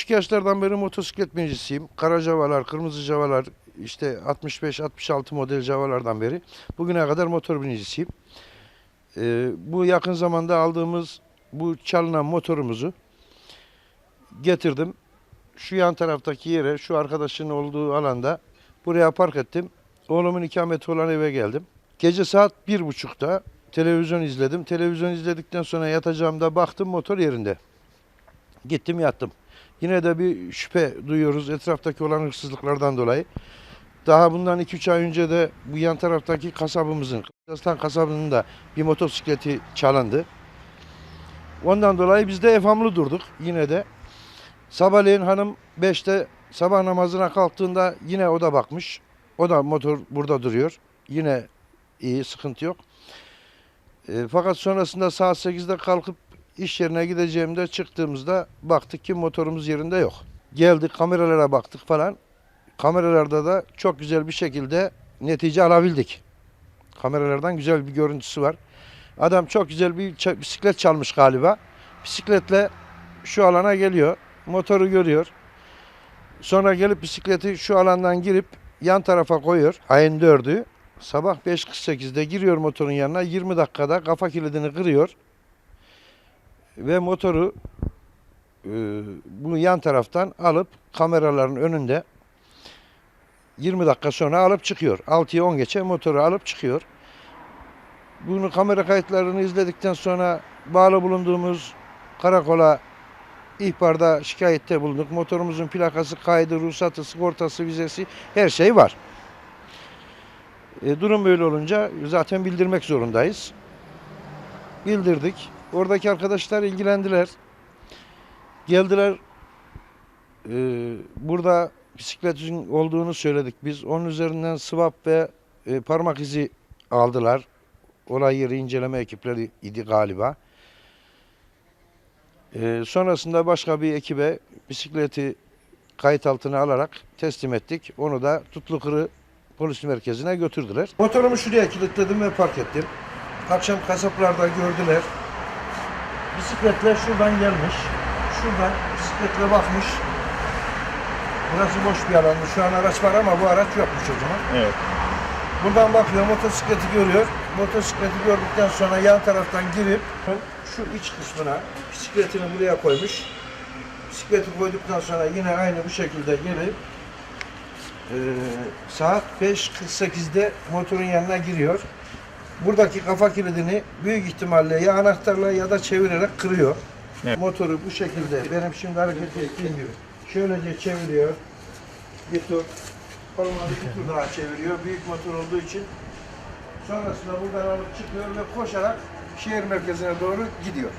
küçük yaşlardan beri motosiklet binecisiyim. Kara cavalar, kırmızı cavalar, işte 65-66 model cavalardan beri bugüne kadar motor binicisiyim. Ee, bu yakın zamanda aldığımız bu çalınan motorumuzu getirdim. Şu yan taraftaki yere, şu arkadaşın olduğu alanda buraya park ettim. Oğlumun ikameti olan eve geldim. Gece saat bir buçukta televizyon izledim. Televizyon izledikten sonra yatacağımda baktım motor yerinde. Gittim yattım. Yine de bir şüphe duyuyoruz etraftaki olan hırsızlıklardan dolayı. Daha bundan 2-3 ay önce de bu yan taraftaki kasabımızın, Kazakistan kasabının da bir motosikleti çalındı. Ondan dolayı biz de evhamlı durduk yine de. Sabahleyin hanım 5'te sabah namazına kalktığında yine o da bakmış. O da motor burada duruyor. Yine iyi, sıkıntı yok. E, fakat sonrasında saat 8'de kalkıp iş yerine gideceğimde çıktığımızda baktık ki motorumuz yerinde yok. Geldik kameralara baktık falan. Kameralarda da çok güzel bir şekilde netice alabildik. Kameralardan güzel bir görüntüsü var. Adam çok güzel bir bisiklet çalmış galiba. Bisikletle şu alana geliyor. Motoru görüyor. Sonra gelip bisikleti şu alandan girip yan tarafa koyuyor. Ayın 4'ü. Sabah 5.48'de giriyor motorun yanına. 20 dakikada kafa kilidini kırıyor. Ve motoru e, bu yan taraftan alıp kameraların önünde 20 dakika sonra alıp çıkıyor. 6'ya 10 geçe motoru alıp çıkıyor. Bunu kamera kayıtlarını izledikten sonra bağlı bulunduğumuz karakola ihbarda şikayette bulunduk. Motorumuzun plakası, kaydı, ruhsatı, sigortası, vizesi her şey var. E, durum böyle olunca zaten bildirmek zorundayız. Bildirdik. Oradaki arkadaşlar ilgilendiler. Geldiler. E, burada bisikletin olduğunu söyledik biz. Onun üzerinden swap ve e, parmak izi aldılar. Olay yeri inceleme ekipleri idi galiba. E, sonrasında başka bir ekibe bisikleti kayıt altına alarak teslim ettik. Onu da Tutlukırı polis merkezine götürdüler. Motorumu şuraya kilitledim ve park ettim. Akşam kasaplarda gördüler. Bisikletle şuradan gelmiş. Şuradan bisikletle bakmış. Burası boş bir alandı. Şu an araç var ama bu araç yokmuş o zaman. Evet. Buradan bakıyor, motosikleti görüyor. Motosikleti gördükten sonra yan taraftan girip şu iç kısmına bisikletini buraya koymuş. Bisikleti koyduktan sonra yine aynı bu şekilde gelip eee, saat 5.48'de motorun yanına giriyor. Buradaki kafa kilidini büyük ihtimalle ya anahtarla ya da çevirerek kırıyor. Evet. Motoru bu şekilde benim şimdi hareket ettiğim gibi şöylece çeviriyor. Bir tur Olmadı bir tur daha çeviriyor. Büyük motor olduğu için. Sonrasında buradan alıp çıkıyor ve koşarak şehir merkezine doğru gidiyor.